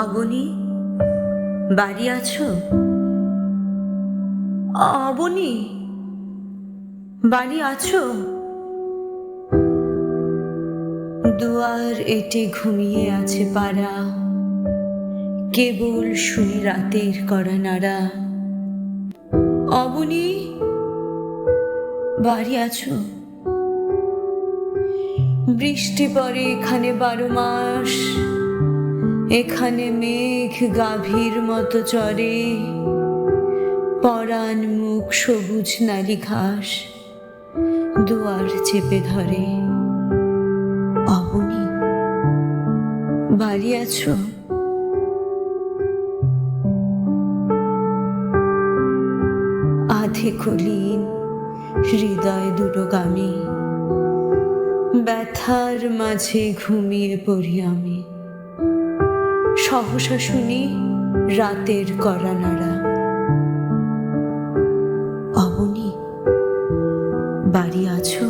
অবনী, বাড়ি আছো? অবনি, বাড়ি আছো? দুয়ার এটে ঘুমিয়ে আছে পাড়া, কেবল শুনি রাতের করা নাড়া। অবনি, বাড়ি আছো? বৃষ্টি পড়ে এখানে বারো মাস এখানে মেঘ গাভীর মতো চরে। পরাণ মুখ সবুজ নারী ঘাস, দুয়ার চেপে ধরে। অবনী, বাড়ি আছো? আধে কলিন, হৃদয় দুটোগামী ব্যথার মাঝে ঘুমিয়ে পড়ি আমি। সহসা শুনি রাতের করা নাড়া। অবনী বাড়ি আছো?